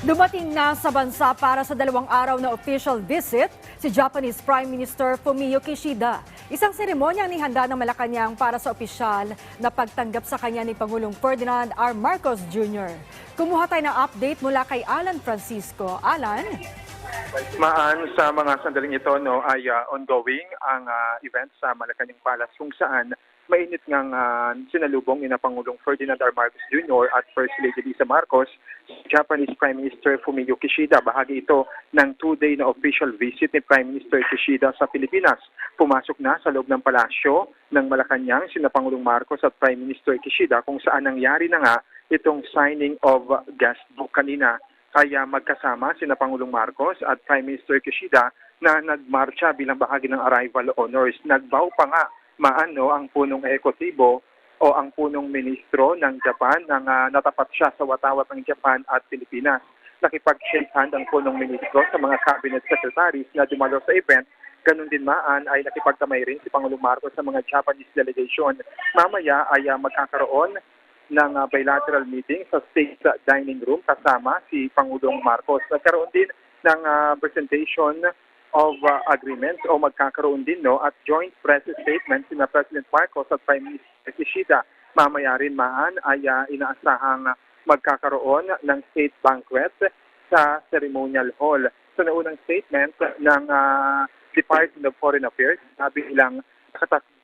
Dumating na sa bansa para sa dalawang araw na official visit si Japanese Prime Minister Fumio Kishida. Isang seremonya ang nihanda ng Malacanang para sa opisyal na pagtanggap sa kanya ni Pangulong Ferdinand R. Marcos Jr. Kumuha tayo ng update mula kay Alan Francisco. Alan? Maan sa mga sandaling ito no ay ah, ongoing ang ah, event sa Malacanang Palace kung saan mainit ngang ah, sinalubong ni na Pangulong Ferdinand R. Marcos Jr. at First Lady Lisa Marcos, Japanese Prime Minister Fumio Kishida. Bahagi ito ng two-day na official visit ni Prime Minister Kishida sa Pilipinas. Pumasok na sa loob ng palasyo ng Malacanang sina Pangulong Marcos at Prime Minister Kishida kung saan nangyari na nga itong signing of guest book kanina kaya magkasama sina Pangulong Marcos at Prime Minister Kishida na nagmarcha bilang bahagi ng arrival honors. Nagbaw pa nga maano ang punong ekotibo o ang punong ministro ng Japan nang ah, natapat siya sa watawat ng Japan at Pilipinas. Nakipag-shake hand ang punong ministro sa mga cabinet secretaries na dumalo sa event. Ganun din maan ay nakipagkamay rin si Pangulong Marcos sa mga Japanese delegation. Mamaya ay ah, magkakaroon ng ah, bilateral meeting sa State Dining Room kasama si Pangulong Marcos. Nagkaroon din ng ah, presentation of ah, agreements o magkakaroon din no at joint press statement sina President Marcos at Prime Minister Kishida. Mamaya rin maan ay ah, inaasahang magkakaroon ng state banquet sa ceremonial hall. Sa naunang statement ng ah, Department of Foreign Affairs, sabi nilang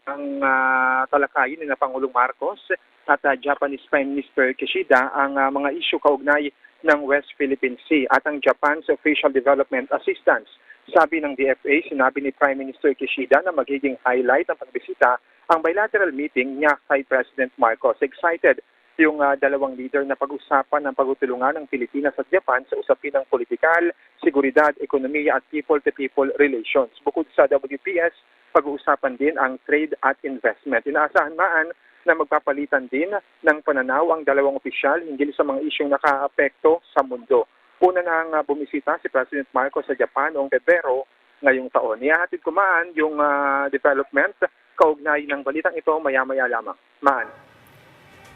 nakatasang uh, talakayin ni Pangulong Marcos at ah, Japanese Prime Minister Kishida ang ah, mga isyu kaugnay ng West Philippine Sea at ang Japan's Official Development Assistance. Sabi ng DFA, sinabi ni Prime Minister Kishida na magiging highlight ng pagbisita ang bilateral meeting niya kay President Marcos. Excited yung ah, dalawang leader na pag-usapan ng pagtutulungan ng Pilipinas at Japan sa usapin ng politikal, seguridad, ekonomiya at people-to-people relations. Bukod sa WPS, pag-uusapan din ang trade at investment. Inaasahan maan na magpapalitan din ng pananaw ang dalawang opisyal hinggil sa mga isyong nakaapekto sa mundo. Una nang bumisita si President Marcos sa Japan noong Pebrero ngayong taon. Ihahatid ko maan yung ah, development kaugnay ng balitang ito maya-maya lamang. Maan.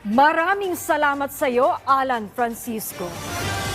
Maraming salamat sa iyo, Alan Francisco.